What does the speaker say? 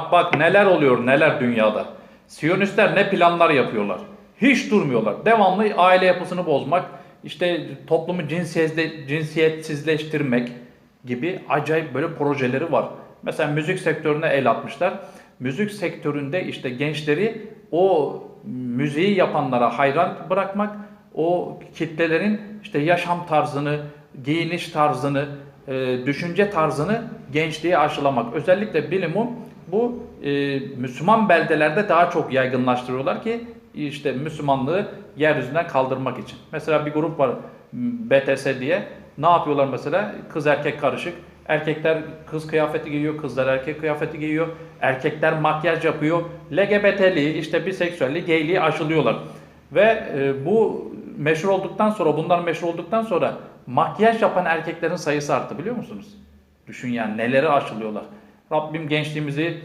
Bak bak neler oluyor neler dünyada. Siyonistler ne planlar yapıyorlar. Hiç durmuyorlar. Devamlı aile yapısını bozmak, işte toplumu cinsiyetsizle- cinsiyetsizleştirmek gibi acayip böyle projeleri var. Mesela müzik sektörüne el atmışlar. Müzik sektöründe işte gençleri o müziği yapanlara hayran bırakmak, o kitlelerin işte yaşam tarzını, giyiniş tarzını, e, düşünce tarzını gençliğe aşılamak. Özellikle bilimu bu e, Müslüman beldelerde daha çok yaygınlaştırıyorlar ki işte Müslümanlığı yeryüzünden kaldırmak için. Mesela bir grup var BTS diye. Ne yapıyorlar mesela? Kız erkek karışık. Erkekler kız kıyafeti giyiyor, kızlar erkek kıyafeti giyiyor. Erkekler makyaj yapıyor. LGBT'liği, işte biseksüelliği, gayliği aşılıyorlar. Ve e, bu meşhur olduktan sonra, bunlar meşhur olduktan sonra makyaj yapan erkeklerin sayısı arttı biliyor musunuz? Düşün yani neleri aşılıyorlar. Rabbim gençliğimizi